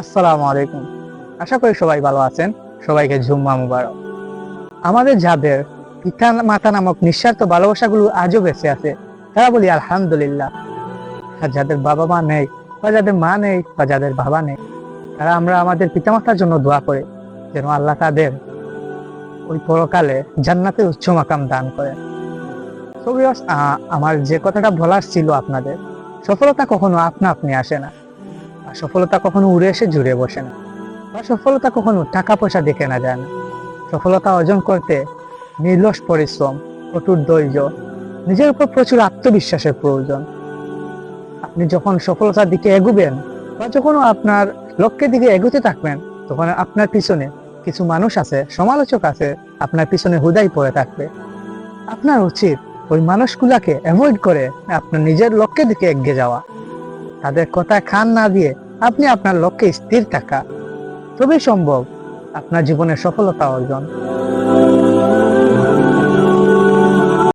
আসসালামু আলাইকুম। আশা করি সবাই ভালো আছেন। সবাইকে জুম্মা মুবারক। আমাদের যাদের পিতা মাতা নামক নিঃস্বার্থ ভালোবাসাগুলো আজও বেঁচে আছে তারা বলি আলহামদুলিল্লাহ। আর যাদের বাবা মা নেই বা যাদের মা নেই বা যাদের বাবা নেই তারা আমরা আমাদের পিতামাতার জন্য দোয়া করি যেন আল্লাহ তাদের ওই পরকালে জান্নাতের উচ্চ মাকাম দান আহ, আমার যে কথাটা বলার ছিল আপনাদের সফলতা কখনো আপনা আপনি আসে না। আর সফলতা কখনো উড়ে এসে জুড়ে বসে না। বা সফলতা কখনো টাকা পয়সা দেখে না যায় না। সফলতা অর্জন করতে নির্লস পরিশ্রম, কঠোর ধৈর্য, নিজের উপর প্রচুর আত্মবিশ্বাসের প্রয়োজন। আপনি যখন সফলতার দিকে এগুবেন বা যখন আপনার লক্ষ্যের দিকে এগোতে থাকবেন, তখন আপনার পিছনে কিছু মানুষ আছে, সমালোচক আছে, আপনার পিছনে হুদাই পড়ে থাকবে। আপনার উচিত ওই মানুষগুলাকে অ্যাভয়েড করে আপনার নিজের লক্ষ্যের দিকে এগিয়ে যাওয়া। তাদের কথায় খান না দিয়ে আপনি আপনার লক্ষ্যে স্থির থাকা তবেই সম্ভব আপনার জীবনে সফলতা অর্জন।